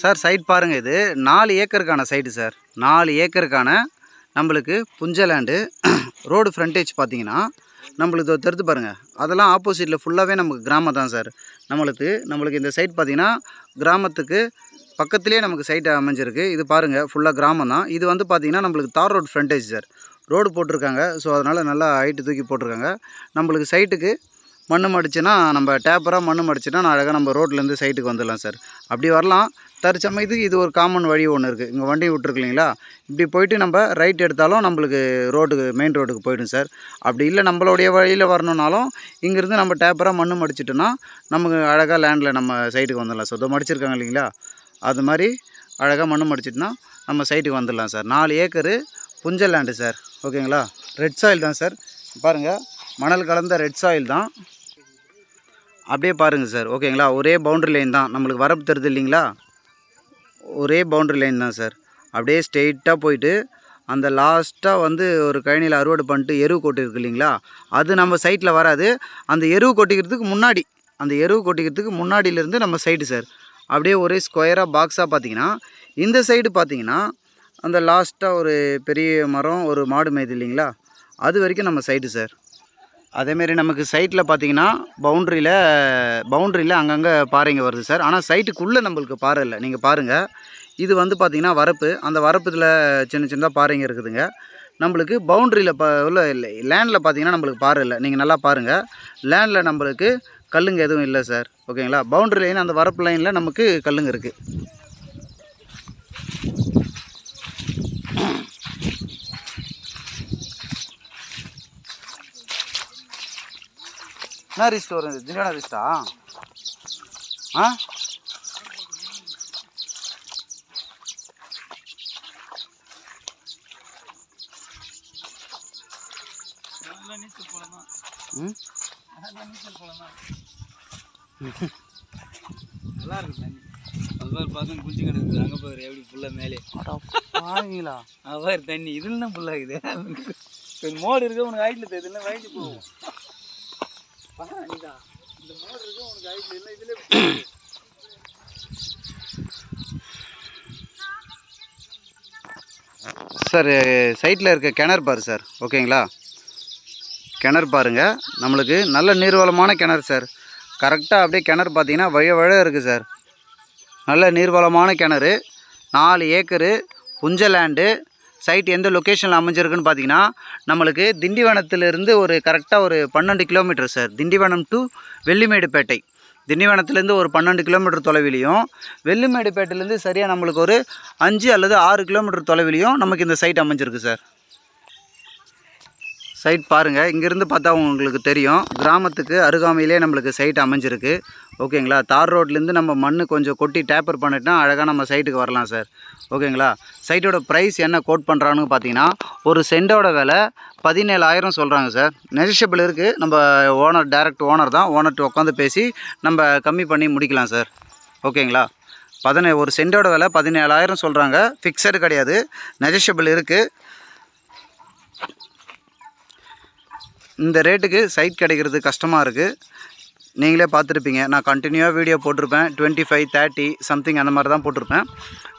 Sir side பாருங்கள் இது. நாலு ஏக்கருக்கான சைட்டு சார். நாலு ஏக்கருக்கான நம்மளுக்கு புஞ்ச லேண்டு ரோடு ஃப்ரண்டேஜ் பார்த்தீங்கன்னா நம்மளுக்கு இதோ தெரிந்து பாருங்கள் அதெல்லாம் ஆப்போசிட்டில் ஃபுல்லாகவே நமக்கு கிராமம் தான் சார். நம்மளுக்கு நம்மளுக்கு இந்த சைட் பார்த்தீங்கன்னா கிராமத்துக்கு பக்கத்துலேயே நமக்கு சைட் அமைஞ்சிருக்கு. இது பாருங்கள் ஃபுல்லாக கிராமம் தான். இது வந்து பார்த்தீங்கன்னா நம்மளுக்கு தார் ரோடு ஃப்ரண்டேஜ் சார். ரோடு போட்டிருக்காங்க. ஸோ அதனால் நல்லா ஹைட்டு தூக்கி போட்டிருக்காங்க. நம்மளுக்கு சைட்டுக்கு மண்ணு மடிச்சுன்னா நம்ம டேப்பராக மண் மடிச்சுன்னா நான் அழகாக நம்ம ரோட்லேருந்து சைட்டுக்கு வந்துடலாம் சார். அப்படி வரலாம். தற்சமயத்துக்கு இது ஒரு காமன் வழி ஒன்று இருக்குது இங்கே வண்டி விட்ருக்கு இல்லைங்களா இப்படி போயிட்டு நம்ம ரைட் எடுத்தாலும் நம்மளுக்கு ரோட்டுக்கு மெயின் ரோட்டுக்கு போயிடும் சார். அப்படி இல்லை நம்மளுடைய வழியில் வரணுன்னாலும் இங்கேருந்து நம்ம டேப்பராக மண்ணு மடிச்சிட்டோன்னா நமக்கு அழகாக லேண்டில் நம்ம சைட்டுக்கு வந்துடலாம் சார். இதோ மடிச்சிருக்காங்க இல்லைங்களா? அது மாதிரி அழகாக மண்ணு மடிச்சிட்டுனா நம்ம சைட்டுக்கு வந்துடலாம் சார். நாலு ஏக்கரு புஞ்சல் லேண்டு சார். ஓகேங்களா? ரெட் சாயில் தான் சார். பாருங்கள் மணல் கலந்த ரெட் சாயில் தான். அப்படியே பாருங்கள் சார். ஓகேங்களா? ஒரே பவுண்டரி லைன் தான். நம்மளுக்கு வரப்பு தருது இல்லைங்களா? ஒரே பவுண்ட்ரி லைன் தான் சார் அப்படியே ஸ்ட்ரெயிட்டாக போயிட்டு அந்த லாஸ்ட்டாக வந்து ஒரு கழனியில் அறுவடை பண்ணிட்டு எருவு கொட்டிருக்கு இல்லைங்களா அது நம்ம சைட்டில் வராது. அந்த எருவு கொட்டிக்கிறதுக்கு முன்னாடி அந்த எருவு கொட்டிக்கிறதுக்கு முன்னாடியிலேருந்து நம்ம சைடு சார் அப்படியே ஒரே ஸ்கொயராக பாக்ஸாக பார்த்தீங்கன்னா இந்த சைடு பார்த்தீங்கன்னா அந்த லாஸ்ட்டாக ஒரு பெரிய மரம் ஒரு மாடு மேய்து இல்லைங்களா அது வரைக்கும் நம்ம சைடு சார் அதேமாரி நமக்கு சைட்டில் பார்த்தீங்கன்னா பவுண்ட்ரியில் பவுண்ட்ரியில் அங்கங்கே பாறைங்க வருது சார் ஆனால் சைட்டுக்குள்ளே நம்மளுக்கு பாறை இல்லை. நீங்கள் பாருங்கள் இது வந்து பார்த்திங்கன்னா வரப்பு. அந்த வரப்புத்தில் சின்ன சின்னதாக பாறைங்க இருக்குதுங்க. நம்மளுக்கு பவுண்ட்ரியில் ப உள்ள லேண்டில் பார்த்தீங்கன்னா நம்மளுக்கு பாறை இல்லை. நீங்கள் நல்லா பாருங்கள் லேண்டில் நம்மளுக்கு கல்லுங்க எதுவும் இல்லை சார் ஓகேங்களா பவுண்ட்ரி லைன் அந்த வரப்பு லைனில் நமக்கு கல்லுங்க இருக்குது என்ன ரிஸ்ட் வரும் இது திண்டான ரிஸ்டா ஆ ம் நல்லா இருக்கு தண்ணி அது பாரு பக்கம் குளிச்சு கிடக்குது அங்கே பாரு எப்படி ஃபுல்லாக மேலே பாருங்களா பாவிங்களா அவர் தண்ணி இதில் தான் ஃபுல்லாகுது மோடு இருக்க உனக்கு ஹைட்டில் தெரியுதுல வயிற்று போகும் பாருடா, இந்த மோடு இருக்கு உனக்கு ஹைட்டில் இல்லை இதில் சார் சைட்டில் இருக்க கிணறு பாரு சார். ஓகேங்களா? கிணறு பாருங்க. நம்மளுக்கு நல்ல நீர்வளமான கிணறு சார். கரெக்டாக அப்படியே கிணறு பார்த்தீங்கன்னா வழ வழ இருக்குது சார். நல்ல நீர்வளமான கிணறு. நாலு ஏக்கரு புஞ்ச லேண்டு சைட் எந்த லொக்கேஷனில் அமைஞ்சிருக்குன்னு பார்த்தீங்கன்னா நம்மளுக்கு திண்டிவனத்திலிருந்து ஒரு கரெக்டாக ஒரு பன்னெண்டு kilometre sir Tindivanam to Vellimedupettai. திண்டிவனத்துலேருந்து ஒரு பன்னெண்டு கிலோமீட்டர் தொலைவிலையும் வெள்ளிமேடுப்பேட்டையிலேருந்து சரியாக நம்மளுக்கு ஒரு அஞ்சு அல்லது ஆறு கிலோமீட்டர் தொலைவிலையும் நமக்கு இந்த சைட் அமைஞ்சிருக்கு சார் சைட் பாருங்கள் இங்கேருந்து பார்த்தா உங்களுக்கு தெரியும். கிராமத்துக்கு அருகாமையிலே நம்மளுக்கு சைட் அமைஞ்சிருக்கு. ஓகேங்களா? தார் ரோட்லேருந்து நம்ம மண் கொஞ்சம் கொட்டி டேப்பர் பண்ணிட்டா அழகாக நம்ம சைட்டுக்கு வரலாம் சார். ஓகேங்களா? சைட்டோட ப்ரைஸ் என்ன கோட் பண்ணுறான்னு பார்த்தீங்கன்னா ஒரு சென்டோட விலை பதினேழாயிரம் சொல்கிறாங்க சார். நெஜிஷபிள் இருக்குது நம்ம ஓனர் டேரக்ட் ஓனர் தான். ஓனர்கிட்ட உட்காந்து பேசி நம்ம கம்மி பண்ணி முடிக்கலாம் சார். ஓகேங்களா? பதினே ஒரு சென்டோட விலை பதினேழாயிரம் சொல்கிறாங்க ஃபிக்ஸடு கிடையாது. நெஜிஷபிள் இருக்குது இந்த ரேட்டுக்கு சைட் கிடைக்கிறது கஷ்டமாக இருக்குது நீங்களே பார்த்துருப்பீங்க. நான் கண்டினியூவாக வீடியோ போட்டிருப்பேன். டுவெண்ட்டி ஃபைவ் தேர்ட்டி சம்திங் அந்த மாதிரி தான் போட்டிருப்பேன்.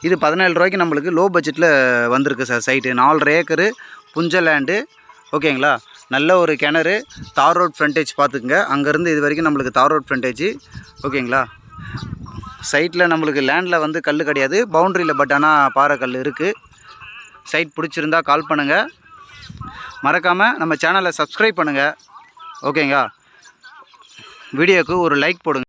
இது பதினேழு ரூபாய்க்கு நம்மளுக்கு லோ பட்ஜெட்டில் வந்திருக்கு சார் சைட்டு நாலரை ஏக்கரு புஞ்ச லேண்டு ஓகேங்களா? நல்ல ஒரு கிணறு. தார் ரோட் ஃப்ரண்டேஜ் பார்த்துக்குங்க. அங்கேருந்து இது வரைக்கும் நம்மளுக்கு தார் ரோட் ஃப்ரண்டேஜ் ஓகேங்களா? சைட்டில் நம்மளுக்கு லேண்டில் வந்து கல் கிடையாது. பவுண்ட்ரியில் பட் ஆனால் பாறை கல் இருக்குது சைட் பிடிச்சிருந்தா கால் பண்ணுங்கள் மறக்காமல் நம்ம சேனலை சப்ஸ்கிரைப் பண்ணுங்கள் ஓகேங்களா வீடியோக்கு ஒரு லைக் போடுங்க.